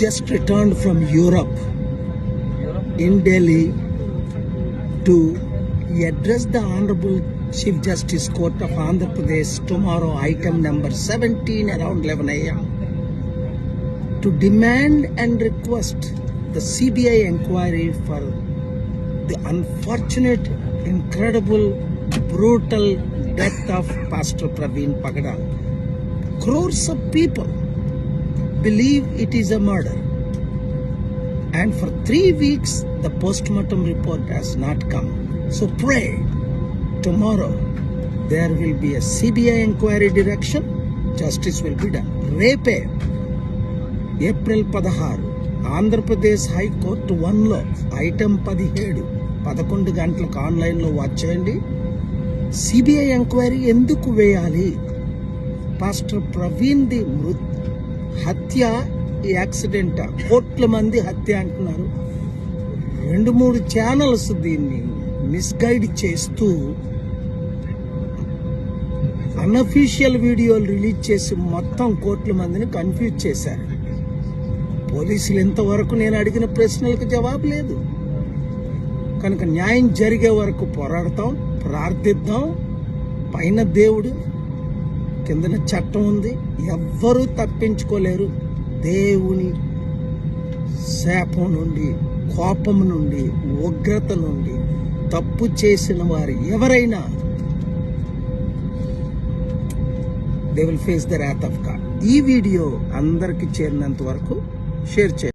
just returned from Europe in Delhi to address the Honorable Chief Justice Court of Andhra Pradesh tomorrow, item number 17 around 11 a.m. to demand and request the CBI inquiry for the unfortunate, incredible, brutal death of Pastor Praveen Pagada. Crores of people believe it is a murder. And for three weeks, the postmortem report has not come. So pray tomorrow there will be a CBI inquiry direction, justice will be done. రేపే April పదహారు Andhra Pradesh high court వన్లో item పదిహేడు పదకొండు గంటలకు ఆన్లైన్లో watch చేయండి CBI enquiry ఎందుకు వేయాలి పాస్టర్ ప్రవీణ్ది మృత్ హత్య ఈ యాక్సిడెంట్. కోట్ల మంది హత్య అంటున్నారు. రెండు మూడు ఛానల్స్ దీన్ని మిస్గైడ్ చేస్తూ అన్అఫీషియల్ వీడియోలు రిలీజ్ చేసి మొత్తం కోట్ల మందిని కన్ఫ్యూజ్ చేశారు. పోలీసులు ఇంతవరకు నేను అడిగిన ప్రశ్నలకు జవాబు లేదు. కనుక న్యాయం జరిగే వరకు పోరాడతాం ప్రార్థిద్దాం. పైన దేవుడు కిందన చట్టం ఉంది. ఎవ్వరూ తప్పించుకోలేరు. దేవుని శాపం నుండి కోపం నుండి ఉగ్రత నుండి తప్పు చేసిన వారు ఎవరైనా they will face the wrath of God ఈ వీడియో అందరికి చేరినంత వరకు షేర్ చేయండి.